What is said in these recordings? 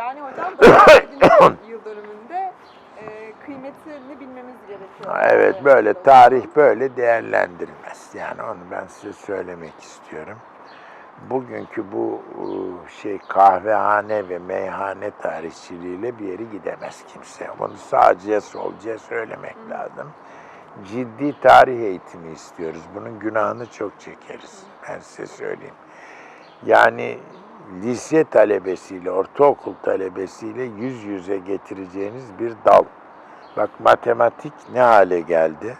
Yani hocam yıl dönümünde e, kıymetini bilmemiz gerekiyor. Evet böyle tarih böyle değerlendirilmez. Yani onu ben size söylemek istiyorum. Bugünkü bu e, şey kahvehane ve meyhane tarihçiliğiyle bir yere gidemez kimse. Bunu sağcıya solcuya söylemek lazım. Ciddi tarih eğitimi istiyoruz. Bunun günahını çok çekeriz. Ben size söyleyeyim. Yani lise talebesiyle, ortaokul talebesiyle yüz yüze getireceğiniz bir dal. Bak matematik ne hale geldi?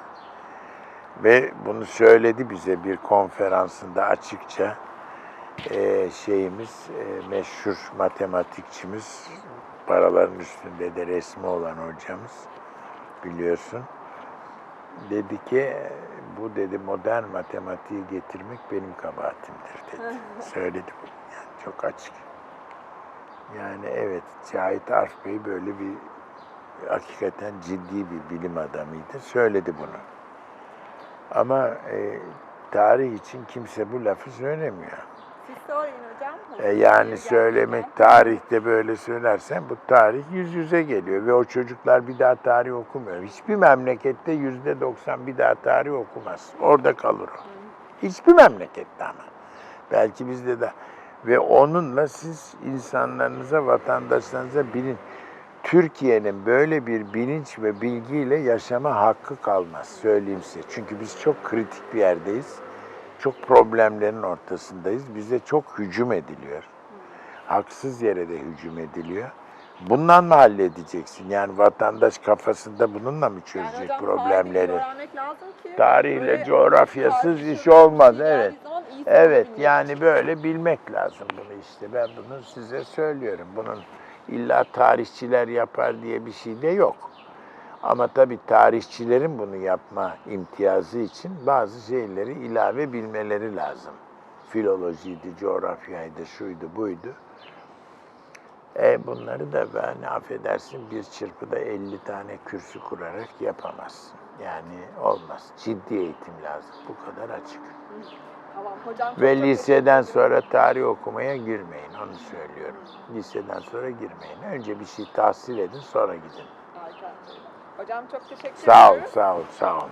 Ve bunu söyledi bize bir konferansında açıkça Ee, şeyimiz, e, meşhur matematikçimiz, paraların üstünde de resmi olan hocamız biliyorsun. Dedi ki bu dedi modern matematiği getirmek benim kabahatimdir dedi. Söyledi bunu çok açık. Yani evet Cahit Arf Bey böyle bir hakikaten ciddi bir bilim adamıydı. Söyledi bunu. Ama e, tarih için kimse bu lafı söylemiyor. Siz söyleyin hocam. E, yani söylemek tarihte böyle söylersen bu tarih yüz yüze geliyor ve o çocuklar bir daha tarih okumuyor. Hiçbir memlekette yüzde doksan bir daha tarih okumaz. Orada kalır o. Hiçbir memlekette ama. Belki bizde de. Ve onunla siz insanlarınıza, vatandaşlarınıza bilin. Türkiye'nin böyle bir bilinç ve bilgiyle yaşama hakkı kalmaz söyleyeyim size. Çünkü biz çok kritik bir yerdeyiz. Çok problemlerin ortasındayız. Bize çok hücum ediliyor. Haksız yere de hücum ediliyor. Bundan mı halledeceksin? Yani vatandaş kafasında bununla mı Yani çözecek hocam problemleri? Tarihle coğrafyasız iş olmaz, evet. Evet yani böyle bilmek lazım bunu işte. Ben bunu size söylüyorum. Bunun illa tarihçiler yapar diye bir şey de yok. Ama tabii tarihçilerin bunu yapma imtiyazı için bazı şeyleri ilave bilmeleri lazım. Filolojiydi, coğrafyaydı, şuydu, buydu. E bunları da ben affedersin bir çırpıda 50 tane kürsü kurarak yapamazsın. Yani olmaz. Ciddi eğitim lazım. Bu kadar açık. Tamam hocam. çok Ve liseden ederim. sonra tarih okumaya girmeyin. Onu söylüyorum. Liseden sonra girmeyin. Önce bir şey tahsil edin sonra gidin. Harika. Hocam çok teşekkür Sağ ol, sağ ol, sağ ol.